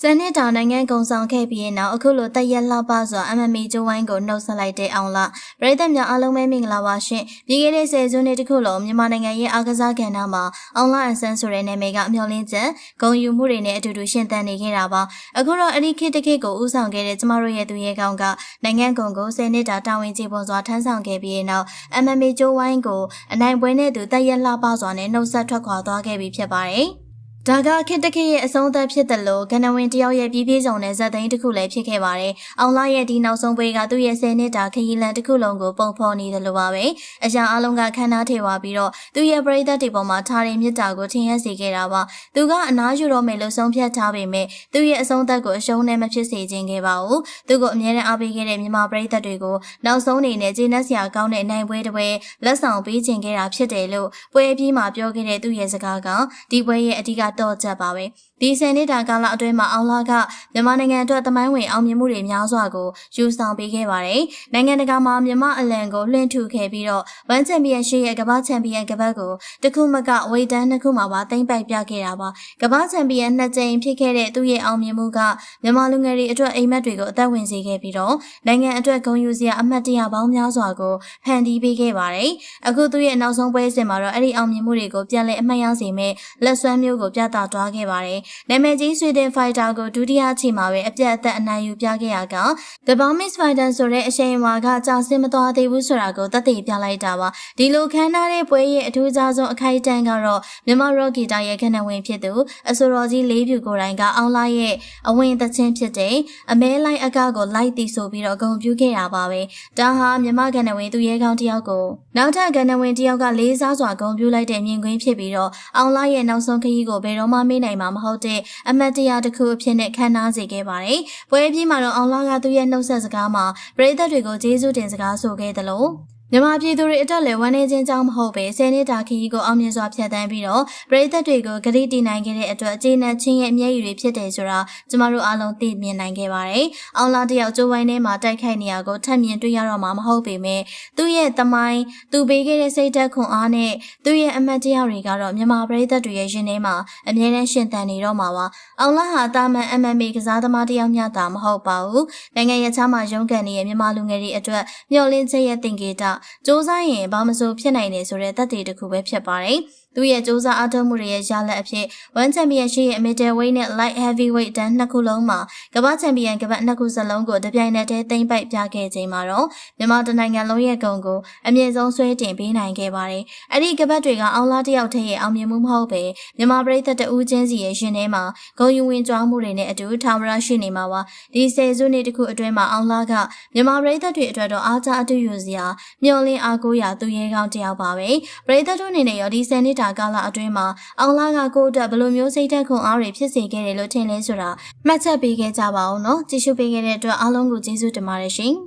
စနေတောင်နိုင်ငံကုံဆောင်ခဲ့ပြီးနောက်အခုလိုတရက်လောက်ပါစွာ MMA ကျိုးဝိုင်းကိုနှုတ်ဆက်လိုက်တဲ့အောင်လားပြည်သက်များအားလုံးပဲမင်္ဂလာပါရှင်ပြီးခဲ့တဲ့ဆယ်စုနှစ်တခုလုံးမြန်မာနိုင်ငံရဲ့အားကစားကဏ္ဍမှာအောင်လားအန်ဆန်းဆိုတဲ့နာမည်ကမျှော်လင့်ချက်ဂုဏ်ယူမှုတွေနဲ့အတူတူရှင်သန်နေခဲ့တာပါအခုတော့အဲ့ဒီခေတ်တစ်ခေတ်ကိုဦးဆောင်ခဲ့တဲ့ကျမတို့ရဲ့သူရဲကောင်းကနိုင်ငံကုန်ကိုဆယ်နှစ်တာတာဝန်ကျေပွန်စွာထမ်းဆောင်ခဲ့ပြီးနောက် MMA ကျိုးဝိုင်းကိုအနိုင်ပွဲနဲ့သူတရက်လောက်ပါစွာနဲ့နှုတ်ဆက်ထွက်ခွာသွားခဲ့ပြီးဖြစ်ပါတယ် ဒါကခေတ္တခေတ်ရဲ့အဆုံးသတ်ဖြစ်တယ်လို့ကဏ္ဍဝင်တယောက်ရဲ့ပြည်ပြည့်စုံတဲ့ဇာတ်သိမ်းတစ်ခုလည်းဖြစ်ခဲ့ပါတယ်။အောင်လာရဲ့ဒီနောက်ဆုံးပွဲကသူ့ရဲ့ဆယ်နှစ်တာခရီးလန်တစ်ခုလုံးကိုပုံဖော်နေတယ်လို့ပါပဲ။အရာအလုံးကခန္ဓာထေဝါပြီးတော့သူ့ရဲ့ပရိသတ်တွေပေါ်မှာထားတဲ့မြစ်တာကိုထင်ရစေခဲ့တာပါ။သူကအနားယူတော့မယ်လို့ဆုံးဖြတ်ထားပေမဲ့သူ့ရဲ့အဆုံးသတ်ကိုအရှုံးနဲ့မဖြစ်စေခြင်းခဲ့ပါဘူး။သူ့ကိုအမြဲတမ်းအားပေးခဲ့တဲ့မြန်မာပရိသတ်တွေကိုနောက်ဆုံးအနေနဲ့ဂျင်းနက်စရာကောင်းတဲ့နိုင်ပွဲတစ်ပွဲလက်ဆောင်ပေးခြင်းခဲ့တာဖြစ်တယ်လို့ပွဲအပြီးမှာပြောခဲ့တဲ့သူ့ရဲ့စကားကဒီပွဲရဲ့အဓိကတော့ချက်ပါပဲ။ဒီဆယ်နှစ်တာကာလအတွင်းမှာအောင်လာကမြန်မာနိုင်ငံအတွက်သမိုင်းဝင်အောင်မြင်မှုတွေများစွာကိုယူဆောင်ပေးခဲ့ပါတယ်။နိုင်ငံတကာမှာမြန်မာအလံကိုလွှင့်ထူခဲ့ပြီးတော့ဝမ်ချန်ပီယံရှစ်ရဲ့ကမ္ဘာချန်ပီယံကပတ်ကိုတခုမကဝေတန်းနှစ်ခုမှာပါသိမ့်ပိုက်ပြခဲ့တာပါ။ကမ္ဘာချန်ပီယံနှစ်ကြိမ်ဖြစ်ခဲ့တဲ့သူ့ရဲ့အောင်မြင်မှုကမြန်မာလူငယ်တွေအတွက်အိမ်မက်တွေကိုအသက်ဝင်စေခဲ့ပြီးတော့နိုင်ငံအတွက်ဂုဏ်ယူစရာအမှတ်တရပေါင်းများစွာကိုဖန်တီးပေးခဲ့ပါတယ်။အခုသူ့ရဲ့နောက်ဆုံးပွဲစဉ်မှာတော့အဲ့ဒီအောင်မြင်မှုတွေကိုပြန်လည်အမှတ်ရစေမဲ့လက်စွမ်းမျိုးကိုပြသသွားခဲ့ပါတယ်။နာမည်ကြီးဆွေဒင်ဖိုက်တာကိုဒုတိယအချိန်မှာပဲအပြတ်အသက်အနိုင်ယူပြခဲ့ရက The Bombing Fighter ဆိုတဲ့အရှိန်အဝါကကြာစင်မသွားသေးဘူးဆိုတာကိုသက်သေပြလိုက်တာပါ။ဒီလိုခမ်းနားတဲ့ပွဲရဲ့အထူးခြားဆုံးအခိုက်အတန့်ကတော့မြန်မာ Rock Guitar ရဲ့ခဏဝင်ဖြစ်သူအဆိုတော်ကြီးလေးဖြူကိုယ်တိုင်ကအောင်လာရဲ့အဝင်သချင်းဖြစ်တဲ့အမဲလိုက်အကကိုလိုက်တီဆိုပြီးတော့ဂုံပြူခဲ့တာပါပဲ။ဒါဟာမြန်မာကဏ္ဍဝင်သူရဲကောင်းတယောက်ကိုနောက်ထပ်ကဏ္ဍဝင်တယောက်ကလေးစားစွာဂုံပြူလိုက်တဲ့မြင်ကွင်းဖြစ်ပြီးတော့အောင်လာရဲ့နောက်ဆုံးခရီးကိုဘယ်တော့မှမေ့နိုင်မှာမဟုတ်တဲ့အမတ်တရားတစ်ခုအဖြစ်နဲ့ခံနာစေခဲ့ပါတယ်။ပွဲပြီးမှာတော့အောင်လာကသူ့ရဲ့နှုတ်ဆက်စကားမှာပရိသတ်တွေကိုကျေးဇူးတင်စကားဆိုခဲ့တယ်လို့ မြန်မာပြည်သူတွေအတွက်လည်းဝမ်းနည်းခြင်းကြောင့်မဟုတ်ပဲဆယ်နှစ်တာခရီးကိုအောင်မြင်စွာဖြတ်သန်းပြီးတော့ပြည်သက်တွေကိုဂရိတီနိုင်ခဲ့တဲ့အတွက်အခြေအနေချင်းရဲ့အမျက်ရည်တွေဖြစ်တယ်ဆိုတာကျမတို့အားလုံးသိမြင်နိုင်ခဲ့ပါတယ်။အောင်လာတယောက်ကျိုးဝိုင်းထဲမှာတိုက်ခိုက်နေရကိုထပ်မြင်တွေ့ရတော့မှာမဟုတ်ပေမဲ့သူ့ရဲ့တမိုင်းသူပေးခဲ့တဲ့စိတ်သက်ခွန်အားနဲ့သူ့ရဲ့အမတ်တရားတွေကတော့မြန်မာပြည်သက်တွေရဲ့ရင်ထဲမှာအမြဲတမ်းရှင်သန်နေတော့မှာပါ။အောင်လာဟာတာမန် MMA ကစားသမားတယောက်မျှတာမဟုတ်ပါဘူး။နိုင်ငံရဲ့ခြားမှာရုန်းကန်နေတဲ့မြန်မာလူငယ်တွေအတွက်မျှော်လင့်ချက်ရဲ့သင်္ကေတစ조사ရင်ဘာမဆိုဖြစ်နိုင်တယ်ဆိုတဲ့သက်သေတစ်ခုပဲဖြစ်ပါတယ်။သူ့ရဲ့စ조사အားထုတ်မှုတွေရဲ့ရလဒ်အဖြစ် One Championship ရဲ့ Middleweight နဲ့ Light Heavyweight တန်းနှစ်ခုလုံးမှာကမ္ဘာချန်ပီယံကပတ်နှစ်ခုစလုံးကိုတပြိုင်နက်တည်းသိမ်းပိုက်ပြခဲ့ချိန်မှာတော့မြန်မာတနိုင်ငံလုံးရဲ့ဂုဏ်ကိုအမြင့်ဆုံးဆွဲတင်ပေးနိုင်ခဲ့ပါတယ်။အဲ့ဒီကပတ်တွေကအောင်လားတယောက်တည်းရဲ့အောင်မြင်မှုမဟုတ်ပဲမြန်မာပြည်သက်တဦးချင်းစီရဲ့ရှင်ထဲမှာဂုဏ်ယူဝင်ကြွားမှုတွေနဲ့အတူထာဝရရှိနေမှာပါ။ဒီဆယ်စုနှစ်တခုအတွင်းမှာအောင်လားကမြန်မာပြည်သက်တွေအတွက်တော့အားကြအတူယူစရာ မျှော်လင့်အားကိုးရာသူရဲကောင်းတယောက်ပါပဲ။ပြည်သက်တို့အနေနဲ့ရောဒီဆယ်နှစ်တာကာလအတွင်းမှာအောင်လာကကိုယ့်အတွက်ဘယ်လိုမျိုးစိတ်သက်ခွန်အားတွေဖြစ်စေခဲ့တယ်လို့ထင်လဲဆိုတာမှတ်ချက်ပေးခဲ့ကြပါဦးနော်ကြည့်ရှုပေးခဲ့တဲ့အတွက်အားလုံးကိုကျေးဇူးတင်ပါတယ်ရှင်။